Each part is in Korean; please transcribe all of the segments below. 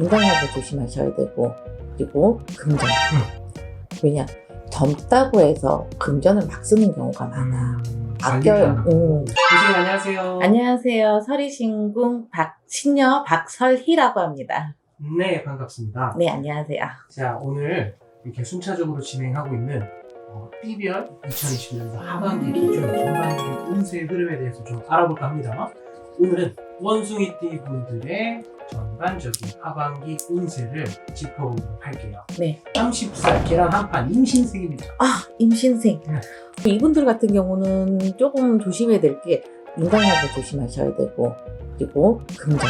인간관계 조심하셔야 되고 그리고 금전. 왜냐 젊다고 해서 금전을 막 쓰는 경우가 많아. 아껴요. 음. 선생님 안녕하세요. 안녕하세요. 서리신궁 박신녀 박설희라고 합니다. 네 반갑습니다. 네, 안녕하세요. 자 오늘 이렇게 순차적으로 진행하고 있는 어, B별 2020년도 하반기 기준 전반적인 운세 흐름에 대해서 좀 알아볼까 합니다. 오늘은 원숭이띠 분들의 전 반적인 하반기 운세를 짚어보도록 할게요. 네. 30살 계란 한 판 임신생입니다. 아, 임신생. 네. 이분들 같은 경우는 조금 조심해야 될 게 인간관계 조심하셔야 되고 그리고 금전.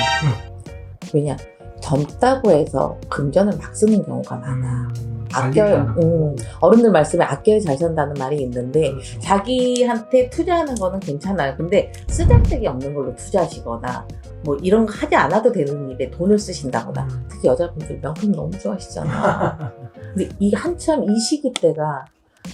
왜냐 젊다고 해서 금전을 막 쓰는 경우가 많아. 아껴요. 음, 어른들 말씀에 아껴야 잘 산다는 말이 있는데 그렇죠. 자기한테 투자하는 거는 괜찮아요. 근데 쓰잘데기 없는 걸로 투자하시거나 뭐 이런 거 하지 않아도 되는 일에 돈을 쓰신다거나 음. 특히 여자분들 명품 너무 좋아하시잖아요. 근데 이 한참 이 시기 때가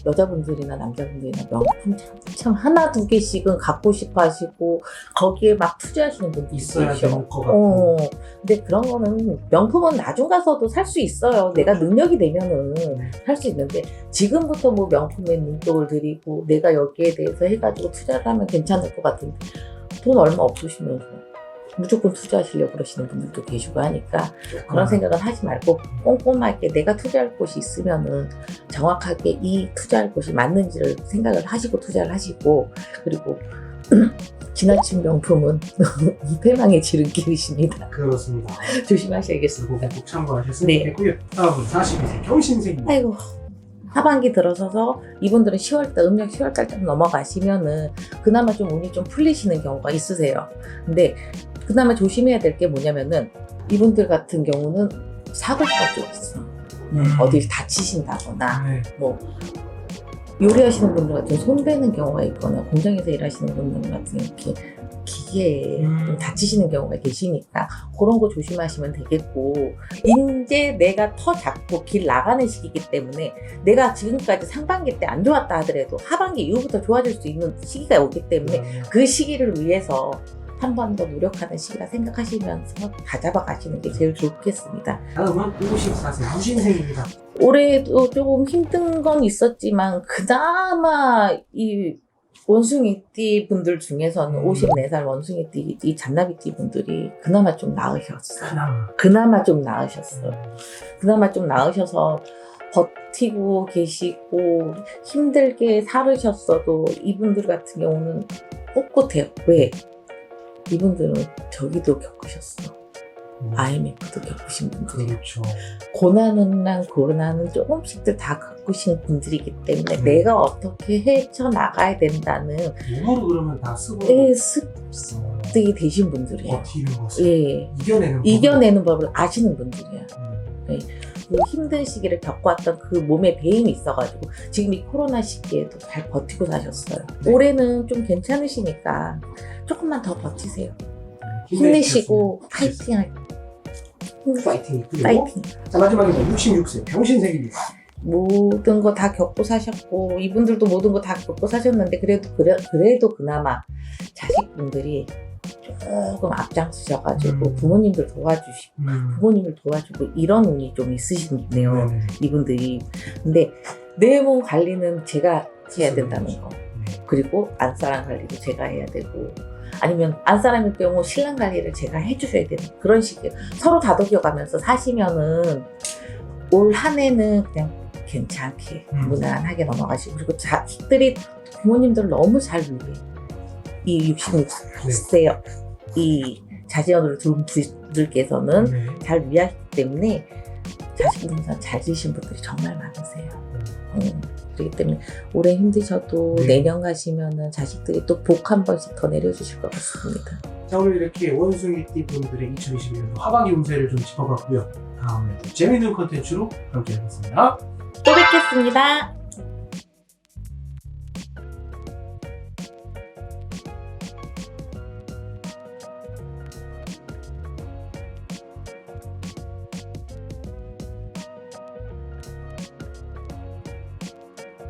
여자분들이나 남자분들이나 명품 참, 참 하나 두 개씩은 갖고 싶어 하시고 거기에 막 투자하시는 있어야 것 같고 어, 근데 그런 거는 명품은 나중 가서도 살 수 있어요. 내가 능력이 되면은 네. 할수 있는데 지금부터 뭐 명품에 눈독을 들이고 내가 여기에 대해서 해가지고 투자를 하면 괜찮을 것 같은데 돈 얼마 없으시면서 무조건 투자하시려고 그러시는 분들도 계시고 하니까 그런 생각은 하지 말고 꼼꼼하게 내가 투자할 곳이 있으면은 정확하게 이 투자할 곳이 맞는지를 생각을 하시고 투자를 하시고 그리고 지나친 명품은 패망의 지름길이십니다. 그렇습니다. 네. 조심하셔야겠습니다. 꼭 참고하셨으면 네. 좋겠고요. 다음은 42세 경신생입니다. 아이고 하반기 들어서서 이분들은 10월달 음력 10월달 좀 넘어가시면은 그나마 좀 운이 좀 풀리시는 경우가 있으세요. 근데 그나마 조심해야 될 게 뭐냐면은 이분들 같은 경우는 사고가 좀 있어. 음. 어디 다치신다거나 네. 뭐 요리하시는 분들 같은 손 베는 경우가 있거나 공장에서 일하시는 분들 같은 이렇게 기계에 음. 좀 다치시는 경우가 계시니까 그런 거 조심하시면 되겠고 이제 내가 터 잡고 길 나가는 시기이기 때문에 내가 지금까지 상반기 때 안 좋았다 하더라도 하반기 이후부터 좋아질 수 있는 시기가 오기 때문에 음. 그 시기를 위해서 한 번 더 노력하는 시기라 생각하시면서 다 잡아가시는 게 제일 좋겠습니다. 다음은 54세 무신생입니다. 올해도 조금 힘든 건 있었지만 그나마 이 원숭이띠 분들 중에서는 음. 54살 원숭이띠 이 잔나비띠 분들이 그나마 좀 나으셨어. 그나마. 그나마 좀 나으셨어. 그나마 좀 나으셔서 버티고 계시고 힘들게 살으셨어도 이분들 같은 경우는 꼿꼿해요. 왜? 이분들은 저기도 겪으셨어. 음. IMF도 겪으신 분들이 그렇죠. 고난이랑 고난은 조금씩들 다 겪으신 분들이기 때문에 음. 내가 어떻게 헤쳐나가야 된다는 몸으로 그러면 다 쓰고 의 습득이 되신 분들이에요. 버티는 것을 예. 이겨내는. 이겨내는 법을 아시는 분들이에요. 음. 그 힘든 시기를 겪어왔던 그 몸에 배임이 있어가지고 지금 이 코로나 시기에도 잘 버티고 사셨어요. 네. 올해는 좀 괜찮으시니까 조금만 더 버티세요. 힘내시고 파이팅 할 파이팅 있고요. 파이팅. 자 마지막에 66세 병신생입니다. 모든 거 다 겪고 사셨고 이분들도 모든 거 다 겪고 사셨는데 그래도 그래, 그래도 그나마 자식분들이 조금 앞장서셔가지고 음. 부모님들 도와주시고 음. 부모님을 도와주고 이런 운이 좀 있으시네요 네네. 이분들이 근데 내몸 관리는 제가 해야 된다는 거 네. 그리고 안사람 관리도 제가 해야 되고 아니면 안사람일 경우 신랑 관리를 제가 해주셔야 되는 그런 식이에요 서로 다독여가면서 사시면은 올 한 해는 그냥 괜찮게 음. 무난하게 넘어가시고 그리고 자식들이 부모님들 너무 잘 위해 이 66세 이 자제언으로 둔 분들께서는 네. 잘 위하기 때문에 자식분들 잘 지신 분들이 정말 많으세요. 음, 그렇기 때문에 올해 힘드셔도 네. 내년 가시면은 자식들이 또 복 한 번씩 더 내려주실 것 같습니다. 자 오늘 이렇게 원숭이띠 분들의 2021년 하반기 운세를 좀 짚어봤고요. 다음에 또 재밌는 컨텐츠로 함께 하겠습니다. 또 뵙겠습니다.